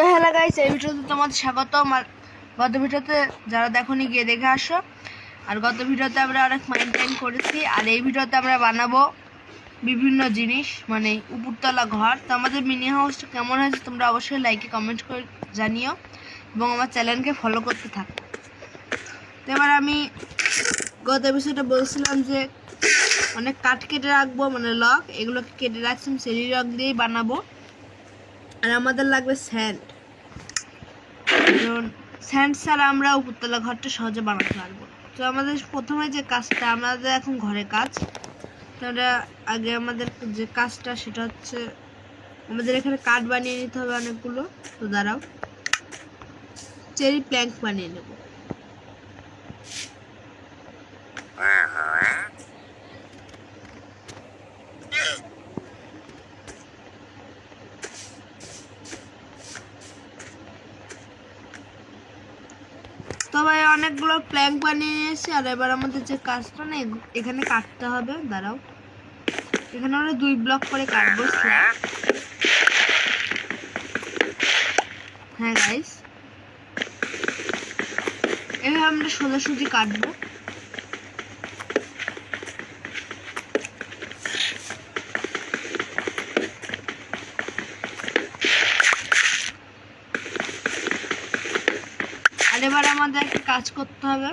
তো hello guys এই ভিডিওতে তোমাদের স্বাগতম। আর গত ভিডিওতে যারা দেখোনি গিয়ে দেখে আসো। আর গত ভিডিওতে আমরা অনেক মেনটেন করেছি। আর এই ভিডিওতে আমরা বানাবো বিভিন্ন জিনিস মানে উপরতলা ঘর। তো আমাদের মিনি হাউসটা কেমন হয়েছে তোমরা অবশ্যই লাইকে কমেন্ট করে জানিও। এবং আমার চ্যানেলকে ফলো করতে থাকো। তো এবার আমি গত এপিসোডে বলছিলাম যে অনেক কাঠ কেটে রাখব মানে লক এগুলোকে কেটে রাখছি সেরি রক দিয়েই বানাবো। আর আমাদের লাগবে স্যান্ড। স্যান্ড ছাড়া আমরা উপরতলা ঘরটা সহজে বানাতে পারব। তো আমাদের প্রথমে যে কাজটা, আমাদের এখন ঘরে কাজ। তো আমরা আগে আমাদের যে কাজটা, সেটা হচ্ছে আমাদের এখানে কাঠ বানিয়ে নিতে হবে অনেকগুলো। তো দাঁড়াও। চেরি প্ল্যাঙ্ক বানিয়ে নেব তো ভাই অনেকগুলো প্ল্যাঙ্ক বানিয়ে নিয়েছি, আর এবার আমাদের যে কাজটা নেই এখানে কাটতে হবে, দাঁড়াও। এখানে আমরা দুই ব্লক করে কাটবো হ্যাঁ গাইস এভাবে আমরা সোজাসুজি কাটবো। এবার আমাদের একটা কাজ করতে হবে।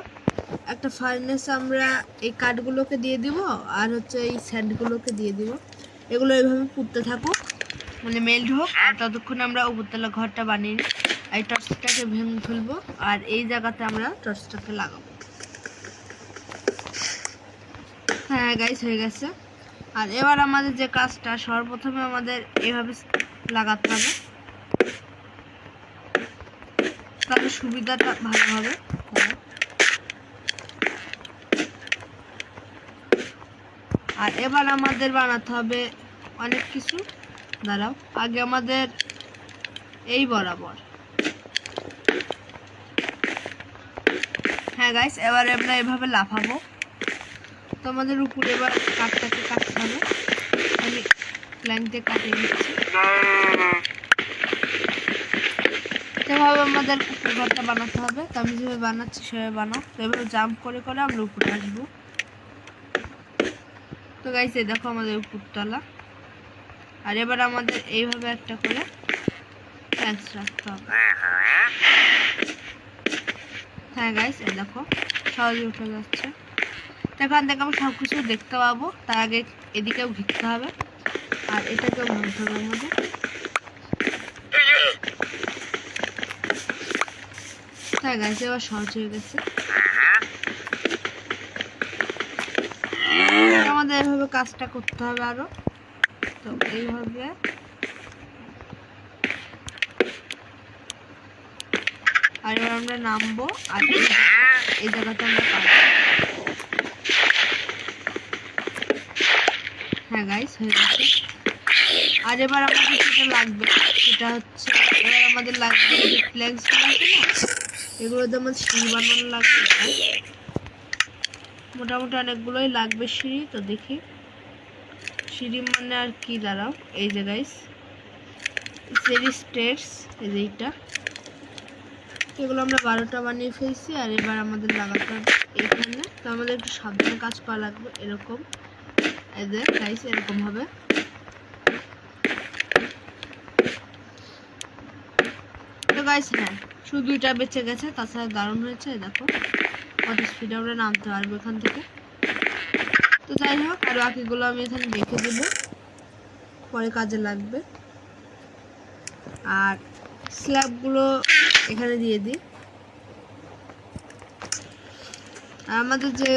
একটা ফার্নেস আমরা এই কাঠগুলোকে দিয়ে দিব আর হচ্ছে এই স্যান্ডগুলোকে দিয়ে দিব। এগুলো এইভাবে পুড়তে থাকুক মানে মেল্ট হোক। আর ততক্ষণ আমরা উপরতলা ঘরটা বানিয়ে এই টর্চটাকে ভেঙে ফেলব আর এই জায়গাতে আমরা টর্চটাকে লাগাবো। হ্যাঁ গাইস হয়ে গেছে। আর এবার আমাদের যে কাজটা, সর্বপ্রথমে আমাদের এভাবে লাগাতে হবে। তাহলে সুবিধাটা ভালো হবে। আর এবার আমাদের বানাতে হবে অনেক কিছু। দাঁড়াও, আগে আমাদের এই বরাবর। হ্যাঁ গাইস এবার আমরা এভাবে লাফাবো। তো আমাদের উপরে এবার কাঠটাকে কাটতে হবে। আমি প্ল্যান দিয়ে কাটিয়ে দিচ্ছি। এভাবে আমাদের কুকুর ঘরটা বানাতে হবে। তো আমি যেভাবে বানাচ্ছি সেভাবে বানাও। তো এভাবে জাম্প করে করে আমরা উপরে আসব। তো এই দেখো আমাদের উপরতলা। আর এবার আমাদের এইভাবে একটা করে প্যান্স রাখতে হবে। হ্যাঁ গাইস এই দেখো, সহজে উঠে যাচ্ছে। এখান থেকে আমি সব কিছু দেখতে পাবো। তার আগে এদিকেও ঘিরতে হবে। আর এটাকেও ভাঙতে হবে। আমাদের হ্যাঁ গাইস এবার সহজ হয়ে গেছে। আমাদের এভাবে কাজটা করতে হবে আরও। তো এইভাবে। আর এবার আমরা নামবো আর এই জায়গাতে আমরা কাটবো হ্যাঁ গাইস হয়ে গেছে। আর এবার আমাদের যেটা লাগবে, সেটা হচ্ছে এবার আমাদের লাগবে ফ্ল্যাক্স আছে না? এগুলোতে আমাদের সিঁড়ি বানানো লাগবে মোটামুটি অনেকগুলোই লাগবে সিঁড়ি, তো দেখি। সিঁড়ি মানে আর কি দাঁড়াও, এই যে গাইস সিঁড়ি স্টেটস এই যে এইটা। এগুলো আমরা বারোটা বানিয়ে ফেলছি, আর এবার আমাদের লাগাতে এইখানে। তো আমাদের একটু সাবধানে কাজ করা লাগবে, এরকম। এই যে গাইস এরকম হবে। তো গাইস হ্যাঁ। শুধু দুইটা বেঁচে গেছে, তাছাড়া দারুণ হয়েছে দেখো। কত স্পিডে আমরা নামতে পারব এখান থেকে। তো যাই হোক, আর বাকিগুলো আমি এখানে রেখে দেব। পরে কাজে লাগবে। আর স্ল্যাবগুলো এখানে দিয়ে দিই। আর আমাদের যে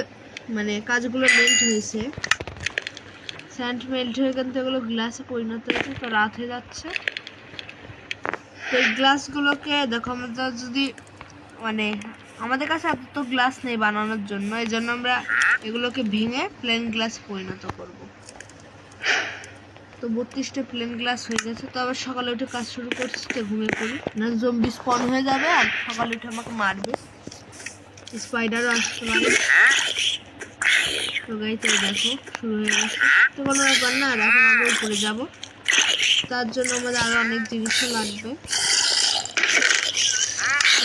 মানে কাজগুলো মেল্ট হয়েছে স্যান্ড মেল্ট হয়ে কিন্তু এগুলো গ্লাসে পরিণত হয়েছে, তো রাত হয়ে যাচ্ছে। এই গ্লাসগুলোকে দেখো আমরা যদি মানে আমাদের কাছে এত তো গ্লাস নেই বানানোর জন্য, এই জন্য আমরা এগুলোকে ভেঙে প্লেন গ্লাস পরিণত করব। তো বত্রিশটা প্লেন গ্লাস হয়ে গেছে, তো আবার সকালে উঠে কাজ শুরু করছি, তো ঘুমিয়ে পড়ি। না জম্বি স্পন হয়ে যাবে, আর সকালে উঠে আমাকে মারবে। স্পাইডারও আসতে পারে তো গাইতে দেখো, শুরু হয়ে গেছে। তো কোনো ব্যাপার না, আর এখন আমরা উপরে যাব। তার জন্য আমাদের আরও অনেক জিনিসও লাগবে।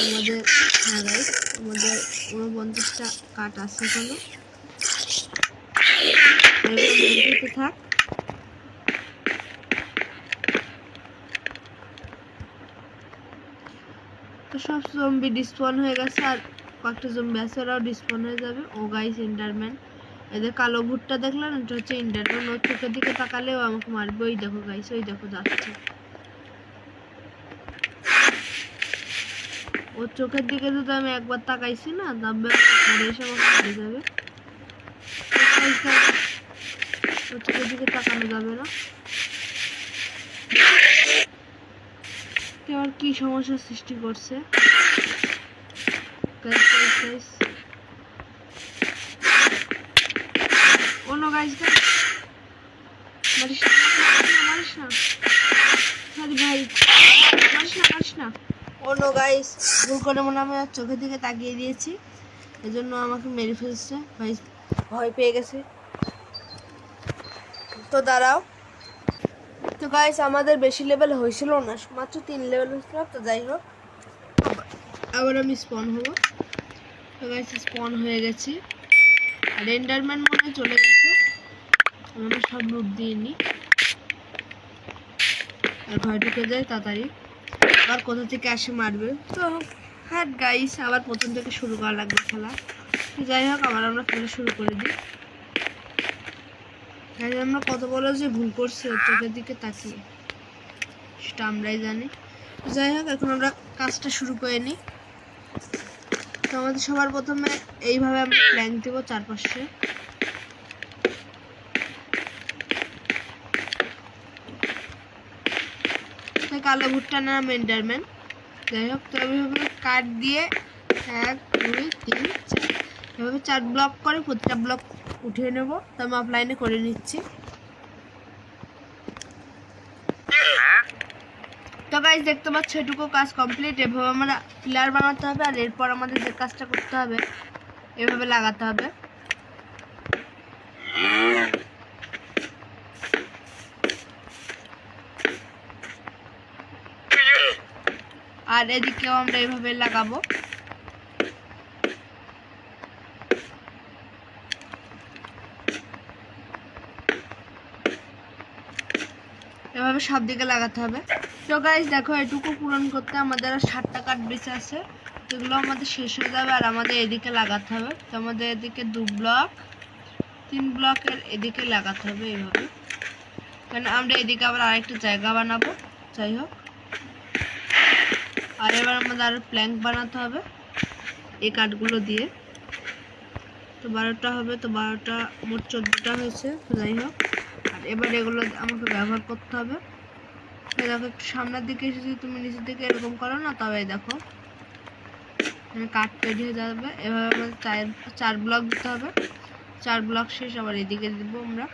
আমাদের হ্যাঁ গাইস আমাদের উনপঞ্চাশটা কাঠ আছে মেনটেতে থাক। তো সব জম্বি ডিসপন হয়ে গেছে আর কয়েকটা জম্বি আছে, ওরাও ডিসপন হয়ে যাবে। ও গাইস ইন্টারম্যান এদের কালো ভুট্টা দেখলেন এটা হচ্ছে ইন্টারম্যান ওর চোখের দিকে তাকালেও আমাকে মারবে ওই দেখো গাইস ওই দেখো যাচ্ছে। ওর চোখের দিকে যদি আমি একবার তাকাইছি না পরে এসে আমাকে মারে যাবে। ওর চোখের দিকে তাকানো যাবে না। কি সমস্যার সৃষ্টি করছে? Guys, guys, guys. না, মারিস না, না। ভুল করে মনে আমি চোখের দিকে তাকিয়ে দিয়েছি। এজন্য আমাকে মেরে ফেলছে। ভাই ভয় পেয়ে গেছে। তো দাঁড়াও। তো গাইস আমাদের বেশি লেভেল হয়েছিল না মাত্র তিন লেভেল হয়েছিল তো যাই হোক। আবার আমি স্পন হব। তো গাইস স্পন হয়ে গেছি। আর এন্ডারম্যান মনে চলে গেছে। আমরা সব লুট দিয়ে নিই। আর ঘরে ঢুকে যায় তাড়াতাড়ি। আবার কোথা থেকে আসে মারবে। তো হ্যাঁ গাইস আবার প্রথম থেকে শুরু করা লাগবে খেলা। যাই হোক, আবার আমরা খেলা শুরু করে দিই। গাইস আমরা কত বড় যে ভুল করছি চোখের দিকে তাকিয়ে। সেটা আমরাই জানি। যাই হোক, এখন আমরা কাজটা শুরু করে নিই। তো আমাদের সবার প্রথমে এইভাবে আমরা প্ল্যাঙ্ক দেবো চারপাশে। কালো ভুট্টা নাম এন্ডারম্যান যাই হোক, তো এইভাবে কাট দিয়ে এক, দুই, তিন, চার। এভাবে চার ব্লক করে, প্রতিটা ব্লক উঠিয়ে নেব। তো আমি অফলাইনে করে নিচ্ছি। তো গাইজ দেখতে পাচ্ছ, এটুকু কাজ কমপ্লিট এভাবে আমরা পিলার বানাতে হবে আর এরপর আমাদের যে কাজটা করতে হবে, এভাবে লাগাতে হবে। আর এদিকেও আমরা এভাবে লাগাবো। এভাবে সব দিকে লাগাতে হবে। তো গাইজ দেখো, এটুকু পূরণ করতে আমাদের ষাটটা কাঠ বেঁচে আছে। এগুলো আমাদের শেষ হয়ে যাবে আর আমাদের এদিকে লাগাতে হবে। তো আমাদের এদিকে দু ব্লক, তিন ব্লকের এদিকে লাগাতে হবে এইভাবে কারণ আমরা এদিকে আবার আরেকটা জায়গা বানাবো। যাই হোক। আর এবার আমাদের আরও প্ল্যাঙ্ক বানাতে হবে এই কাঠগুলো দিয়ে। তো বারোটা হবে, তো বারোটা, মোট চোদ্দোটা হয়েছে, তো যাই হোক। আর এবার এগুলো আমাকে ব্যবহার করতে হবে। দেখো, একটু সামনের দিকে এসে যদি তুমি নিচের দিকে এরকম করো না, তবে দেখো। কাঠ তৈরি হয়ে যাবে। এভাবে আমাদের চার চার ব্লক দিতে হবে। চার ব্লক শেষ, আবার এদিকে দিব আমরা।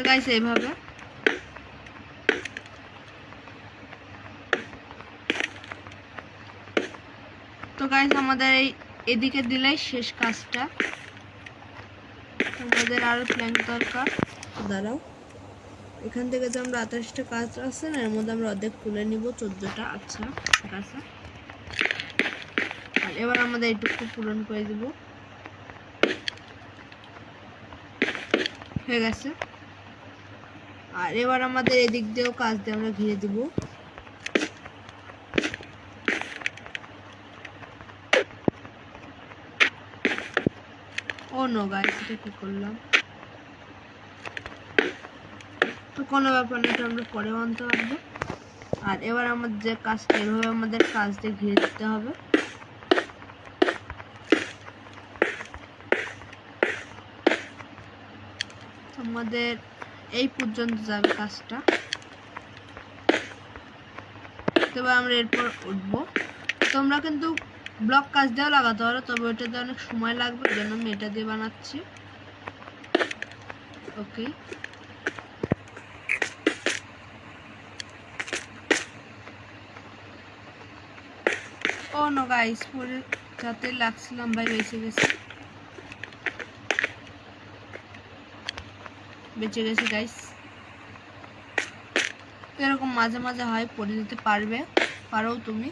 তো গাইস এইভাবে। তো গাইস আমাদের এই এদিকে দিলেই শেষ কাজটা। আমাদের আরও প্ল্যান দরকার। দাঁড়াও। এখান থেকে যে আমরা আঠাশটা কাজ আছে না, এর মধ্যে আমরা অর্ধেক তুলে নিব, চোদ্দোটা। আচ্ছা ঠিক আছে। আর এবার আমাদের এইটুকু পূরণ করে দিব। হয়ে গেছে। আর এবার আমাদের এদিক দিয়েও কাজ দিয়ে আমরা ঘিরে দিব। কি করলাম? তো কোনো ব্যাপার আমরা পারব। আর এবার আমাদের যে কাজটা এভাবে আমাদের ঘিরে দিতে হবে। আমাদের এই পর্যন্ত যাবে কাজটা। তো এবার আমরা এরপর উঠবো। তোমরা কিন্তু ব্লক কাজ দিয়েও লাগাতে পারো, তবে ওটাতে অনেক সময় লাগবে, এই জন্য আমি এটা দিয়ে বানাচ্ছি। ওকে ও নো গাইস পরে যাতে লাগছিলাম, ভাই, বেঁচে গেছে। বেঁচে গেছে গাইস এরকম মাঝে মাঝে হয়, পড়ে যেতে পারবে, পারো তুমি।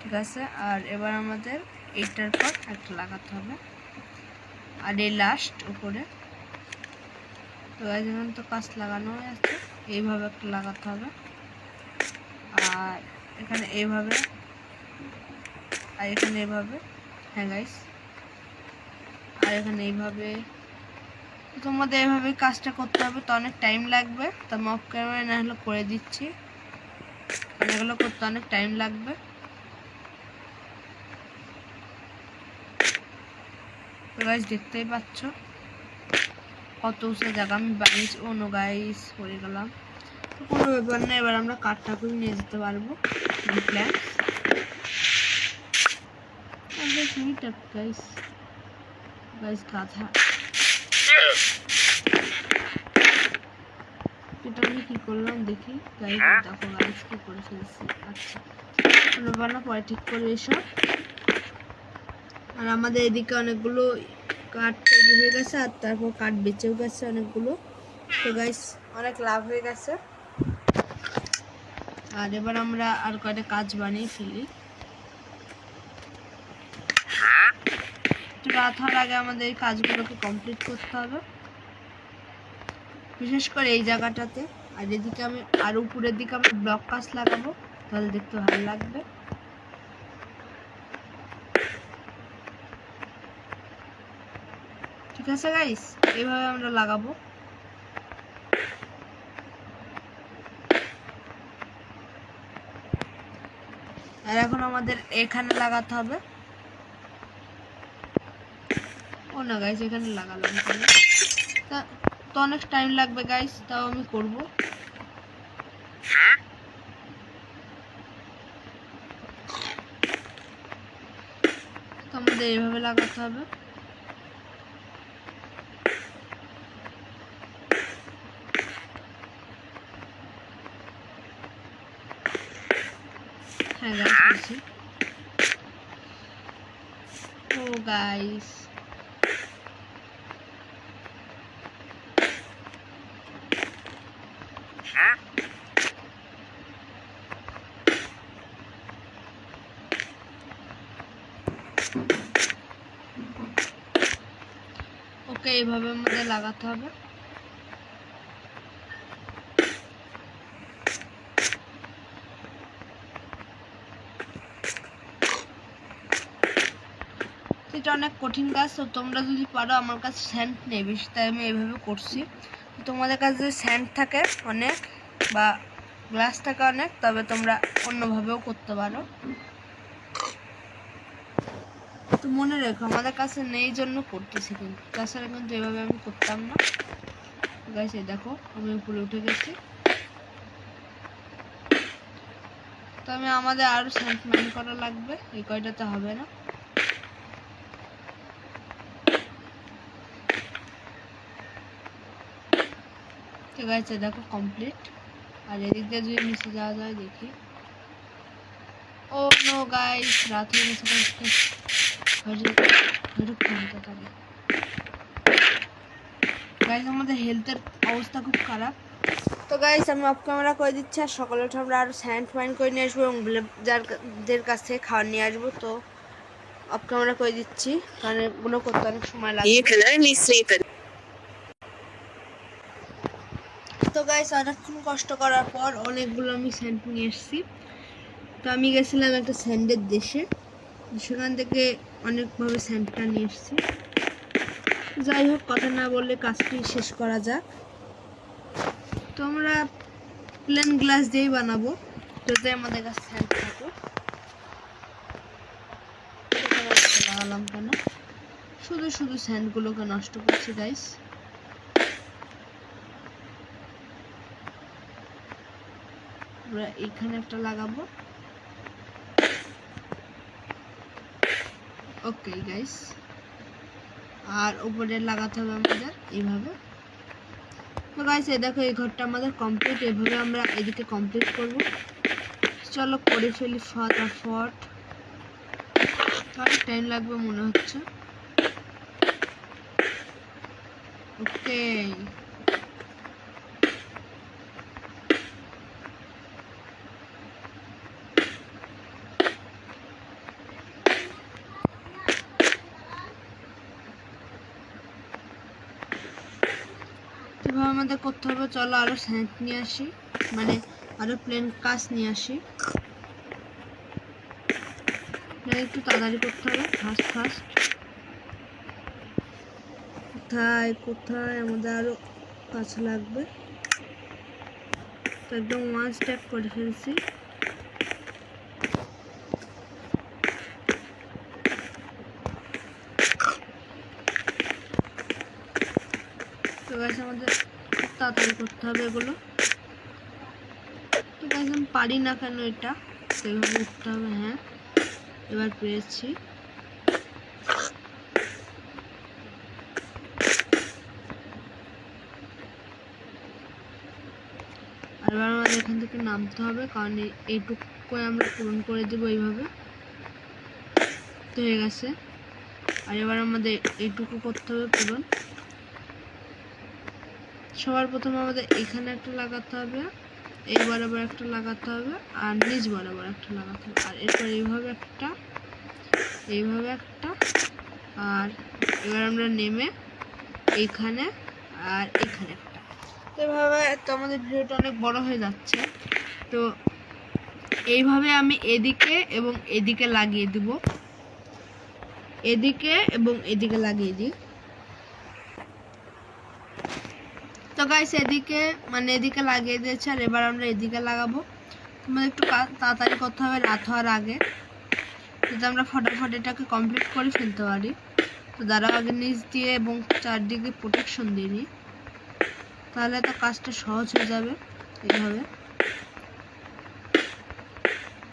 ঠিক আছে? আর এবার আমাদের এইটার পর একটা লাগাতে হবে। আর এই লাস্ট উপরে। তো যেমন তো কাজ লাগানো হয়ে আছে। এইভাবে একটা লাগাতে হবে। আর এখানে এইভাবে। আর এখানে এইভাবে। হ্যাঁ গাইস আর এখানে এইভাবে। তোমাদের এইভাবে কাজটা করতে হবে, তো অনেক টাইম লাগবে। তো আমি অফ ক্যামেরা না হলে করে দিচ্ছি। এগুলো করতে অনেক টাইম লাগবে। তো গাইস দেখতেই পাচ্ছ কত উঁচু জায়গা। আমি বানিয়েছি। অন্য গাইস করে গেলাম। কোনো ব্যাপার না, এবার আমরা কাঠটা করে নিয়ে যেতে পারব। প্ল্যান গাইস গাইস গাধা। এটা আমি কি করলাম? দেখি গাইস দেখো গাইস কি করে ফেলছি। আচ্ছা ব্যাপার পরে ঠিক করবে এসব আর আমাদের এদিকে অনেকগুলো কাঠ তৈরি হয়ে গেছে আর তারপর কাঠ বেঁচেও গেছে অনেকগুলো। তো গাইস অনেক লাভ হয়ে গেছে। আর এবার আমরা আর কয়টা কাজ বানিয়ে ফেলি। হওয়ার আগে আমাদের এই কাজগুলোকে কমপ্লিট করতে হবে। বিশেষ করে এই জায়গাটাতে। আর এদিকে আমি, আর উপরের দিকে আমি ব্লক কাজ লাগাবো, তাহলে দেখতে ভালো লাগবে। ঠিক আছে গাইস এইভাবে আমরা লাগাবো। আর এখন আমাদের এখানে লাগাতে হবে ও না গাইস এখানে লাগালাম তা, তো অনেক টাইম লাগবে গাইস তাও আমি করব। তো আমাদের এইভাবে লাগাতে হবে। হ্যাঁ গাইস বলছি ও ওকে এইভাবে আমাদের লাগাতে হবে। এটা অনেক কঠিন কাজ, তো তোমরা যদি পারো আমার কাছে স্যান্ড নেই বেশি তাই আমি এইভাবে করছি। তোমাদের কাছে যদি স্যান্ড থাকে অনেক বা গ্লাস থাকে অনেক, তবে তোমরা অন্যভাবেও করতে পারো। তো মনে রেখো, আমাদের কাছে নেই জন্য করতেছি কিন্তু। তাছাড়া কিন্তু এভাবে আমি করতাম না। এই দেখো, আমি উপরে উঠে গেছি। তো আমি আমাদের আরও স্যান্ড মাইন করা লাগবে, এই কয়টাতে হবে না। আছে দেখো কমপ্লিট আর এদিক দিয়ে যদি নিচে যাওয়া যায়, দেখি। ও নো গাইস রাত হয়ে গেছে গাইস আমাদের হেলথের অবস্থা খুব খারাপ। তো গাইস আমি অফ ক্যামেরা করে দিচ্ছি, আর সকালে উঠে আমরা আরও স্যান্ড ফাইন করে নিয়ে আসব এবং যার দের কাছ থেকে খাবার নিয়ে আসব। তো অফ ক্যামেরা করে দিচ্ছি, কারণ এগুলো করতে অনেক সময় লাগে গাইস অনেকক্ষণ কষ্ট করার পর অনেকগুলো আমি স্যান্ড নিয়ে এসেছি। তো আমি গেছিলাম একটা স্যান্ডের দেশে। সেখান থেকে অনেকভাবে স্যান্ডটা নিয়ে এসেছি। যাই হোক, কথা না বললে কাজটি শেষ করা যাক। তো আমরা প্লেন গ্লাস দিয়েই বানাবো। যাতে আমাদের কাছে স্যান্ড এখানে লাগালাম কেন? শুধু শুধু স্যান্ডগুলোকে নষ্ট করছি গাইস আমরা এখানে একটা লাগাবো। ওকে গাইস আর উপরে লাগাতে হবে আমাদের এইভাবে। তো গাইস এই দেখো, এই ঘরটা আমাদের কমপ্লিট এভাবে আমরা এদিকে কমপ্লিট করব। চলো করে ফেলি ফটাফট। অনেক টাইম লাগবে মনে হচ্ছে। ওকে আমাদের করতে হবে। চলো আরও স্যান্ড নিয়ে আসি। মানে আরও প্লেন কাজ নিয়ে আসি। একটু তাড়াতাড়ি করতে হবে। ফার্স্ট ফার্স্ট কোথায় কোথায়? আমাদের আরও কাজ লাগবে। তো একদম ওয়ান স্টেপ করে ফেলছি তো গাছ আমাদের তাড়াতাড়ি করতে হবে এগুলো। গাছ আমি পারি না কেন এটা? সেভাবে উঠতে হবে হ্যাঁ। এবার পেরেছি। এবার আমাদের এখান থেকে নামতে হবে, কারণ এই- এইটুকু আমরা পূরণ করে দেবো এইভাবে। তো হয়ে গেছে। আর এবার আমাদের এইটুকু করতে হবে পূরণ। সবার প্রথমে আমাদের এখানে একটা লাগাতে হবে, এই বরাবর একটা লাগাতে হবে, আর নিচ বরাবর একটা লাগাতে হবে। আর এরপর এইভাবে একটা এইভাবে একটা, আর এবার আমরা নেমে এইখানে আর এখানে একটা। তো এভাবে তো আমাদের ভিডিওটা অনেক বড় হয়ে যাচ্ছে। তো এইভাবে আমি এদিকে এবং এদিকে লাগিয়ে দিব। এদিকে এবং এদিকে লাগিয়ে দিই তো গাইস এদিকে মানে এদিকে লাগিয়ে দিয়েছে, আর এবার আমরা এদিকে লাগাবো। তোমাদের একটু তাড়াতাড়ি করতে হবে, রাত হওয়ার আগে। যাতে আমরা ফটাফট এটাকে কমপ্লিট করে ফেলতে পারি। তো যারা আগে নিচ দিয়ে এবং চারদিকে প্রোটেকশন দিয়ে নিই। তাহলে তো কাজটা সহজ হয়ে যাবে, এইভাবে।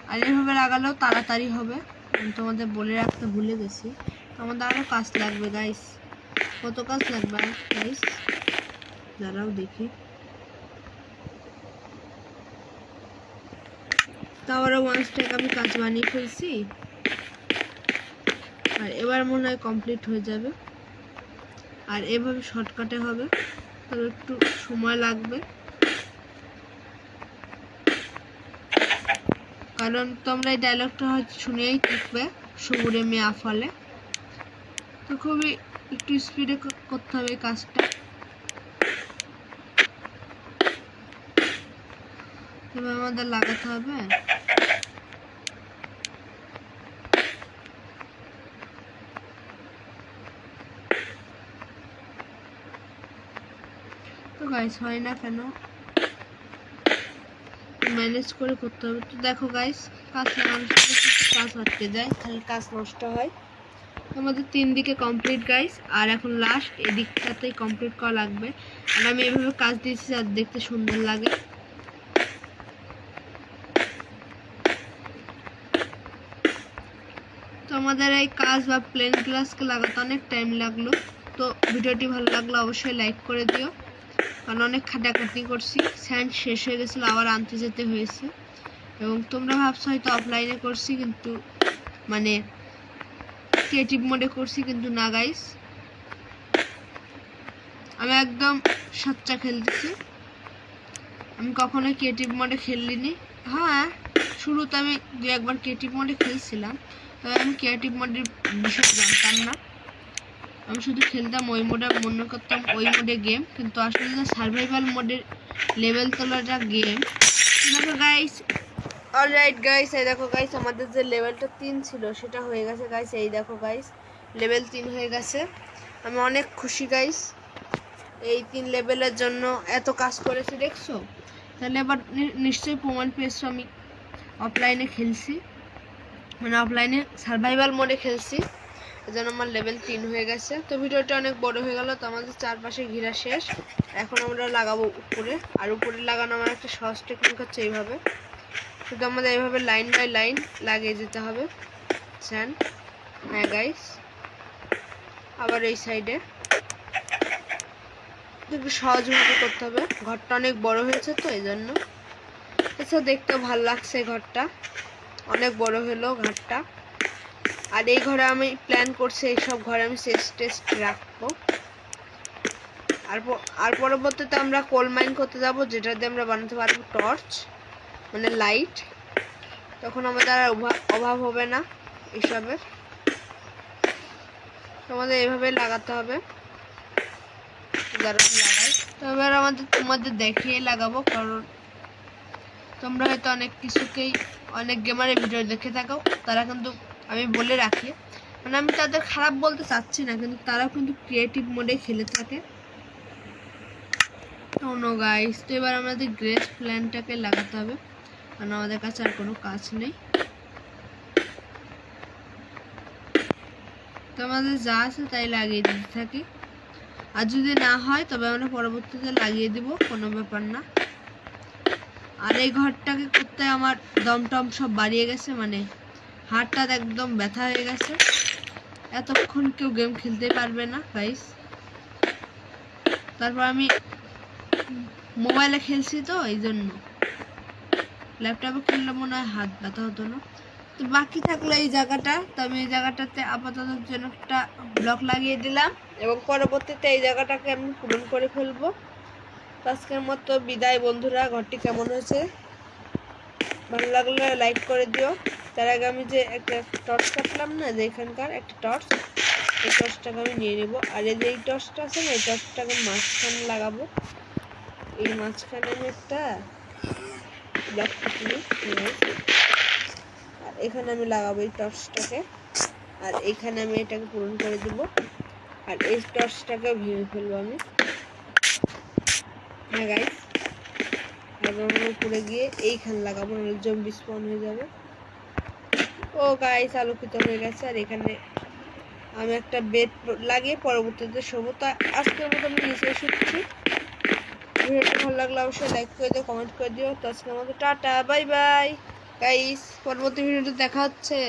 আর এইভাবে লাগালেও তাড়াতাড়ি হবে। তোমাদের বলে রাখতে ভুলে গেছি। আমাদের আরও কাজ লাগবে গাইস কত কাজ লাগবে গাইস দাঁড়াও দেখি। তারপরে ওয়ান স্টেক আমি কাজ বানিয়ে ফেলছি। আর এবার মনে হয় কমপ্লিট হয়ে যাবে। আর এভাবে শর্টকাটে হবে। তবে একটু সময় লাগবে। কারণ তোমরা এই ডায়লগটা হয়তো শুনেই থাকবে সবুরে মেয়ে আফালে। তো খুবই একটু স্পিডে করতে হবে কাজটা। এবার আমাদের লাগাতে হবে? তো গাইস হয় না কেন? ম্যানেজ করে করতে হবে। তো দেখো গাইস কাজ কাজ আটকে যায়, তাহলে কাজ নষ্ট হয়। আমাদের তিন দিকে কমপ্লিট গাইস আর এখন লাস্ট এদিকটাতেই কমপ্লিট করা লাগবে। আর আমি এভাবে কাজ দিয়েছি আর দেখতে সুন্দর লাগে তো আমাদের এই কাজ বা প্লেন গ্লাসকে লাগাতে অনেক টাইম লাগল। তো ভিডিওটি ভালো লাগল অবশ্যই লাইক করে দিও। কারণ অনেক খাটাখাটনি করছি। স্যান্ড শেষ হয়ে গেছিল, আবার আনতে যেতে হয়েছে। এবং তোমরা ভাবছ হয়তো অফলাইনে করছি, কিন্তু মানে ক্রিয়েটিভ মোডে করছি, কিন্তু না গাইস আমি একদম সাচ্চা খেলতেছি। আমি কখনো ক্রিয়েটিভ মোডে খেললিনি হ্যাঁ শুরুতে আমি দু একবার ক্রিয়েটিভ মোডে খেলছিলাম। আমি ক্রিয়েটিভ মোডের বিষয়ে জানতাম না। আমি শুধু খেলতাম ওই মোডে মনে করতাম ওই মোডে গেম কিন্তু আসলে যে সার্ভাইভাল মোডের লেভেল তোলাটা গেম দেখো গাইস অলরাইট গাইস এই দেখো গাইস আমাদের যে লেভেলটা তিন ছিল, সেটা হয়ে গেছে গাইস এই দেখো গাইস লেভেল তিন হয়ে গেছে। আমি অনেক খুশি গাইস এই তিন লেভেলের জন্য এত কাজ করেছি, দেখছ? তাহলে এবার নিশ্চয়ই প্রমাণ পেয়েছ, আমি অফলাইনে খেলছি। মানে অফলাইনে সার্ভাইভাল মোডে খেলছি। এজন্য আমার লেভেল তিন হয়ে গেছে। তো ভিডিওটা অনেক বড় হয়ে গেল, তো আমাদের চারপাশে ঘিরা শেষ। এখন আমরা লাগাবো উপরে। আর উপরে লাগানো আমার একটা সহজ টেকনিক হচ্ছে এইভাবে। শুধু আমাদের এইভাবে লাইন বাই লাইন লাগিয়ে যেতে হবে। স্যান হ্যাঁ গাইস আবার এই সাইডে একটু সহজভাবে করতে হবে। ঘরটা অনেক বড় হয়েছে তো এই জন্য এছাড়া দেখতে ভালো লাগছে ঘরটা। অনেক বড় হলো ঘরটা আর এই ঘরে আমি প্ল্যান করছি এইসব ঘরে আমি টেস্ট টেস্ট রাখব। আর আর পরবর্তীতে আমরা কোল মাইন করতে যাব, যেটা দিয়ে আমরা বানাতে পারব টর্চ মানে লাইট তখন আমাদের আর অভাব হবে না এসবের। তো আমাদের এইভাবে লাগাতে হবে। লাগাই আমাদের তোমাদের দেখিয়ে লাগাবো, কারণ তোমরা হয়তো অনেক কিছুকেই অনেক গেমারের ভিডিও দেখে থাকো। তারা কিন্তু আমি বলে রাখি। মানে আমি তাদের খারাপ বলতে চাচ্ছি না, কিন্তু তারাও কিন্তু ক্রিয়েটিভ মোডে খেলে থাকে। নো গাইস তো এবার আমাদের গ্রেস প্ল্যানটাকে লাগাতে হবে। কারণ আমাদের কাছে আর কোনো কাজ নেই। তো আমাদের যা আছে তাই লাগিয়ে দিতে থাকি। আর যদি না হয়, তবে আমরা পরবর্তীতে লাগিয়ে দিব, কোনো ব্যাপার না। আর এই ঘরটাকে করতে আমার দম টম সব বাড়িয়ে গেছে মানে হাতটা একদম ব্যথা হয়ে গেছে। এতক্ষণ কেউ গেম খেলতে পারবে না গাইস তারপর আমি মোবাইলে খেলছি তো, এই জন্য। ল্যাপটপে খেললে মনে হয় হাত ব্যথা হতো না। তো বাকি থাকল এই জায়গাটা। তো আমি এই জায়গাটাতে আপাতত জন্য একটা ব্লক লাগিয়ে দিলাম এবং পরবর্তীতে এই জায়গাটাকে আমি পূরণ করে ফেলব। আজকের মতো বিদায় বন্ধুরা, ঘরটি কেমন হয়েছে? ভালো লাগলে লাইক করে দিও। তার আগে আমি যে একটা টর্চ কাটলাম না, যে এখানকার একটা টর্চ এই টর্চটাকে আমি নিয়ে নেব। আর এই যে এই টর্চটা আছে না, এই টর্চটাকে মাঝখানে লাগাবো। এই মাঝখানে আমি একটা আর এখানে আমি লাগাবো এই টর্চটাকে আর এখানে আমি এটাকে পূরণ করে দেবো। আর এই টর্চটাকে ভেঙে ফেলব আমি। হ্যাঁ গাইস আমরা উপরে গিয়ে এইখানে লাগাবো, নাহলে জম্বি স্পন হয়ে যাবে। ও গাইস আলোকিত হয়ে গেছে। আর এখানে আমি একটা বেড লাগিয়ে পরবর্তীতে শোবো। তো আজকের মতো আমি নিচে শুচ্ছি ভিডিওটা ভালো লাগলে অবশ্যই লাইক করে দিও কমেন্ট করে দিও। তো আজকের মতো টাটা বাই বাই গাইস পরবর্তী ভিডিওতে দেখা হচ্ছে।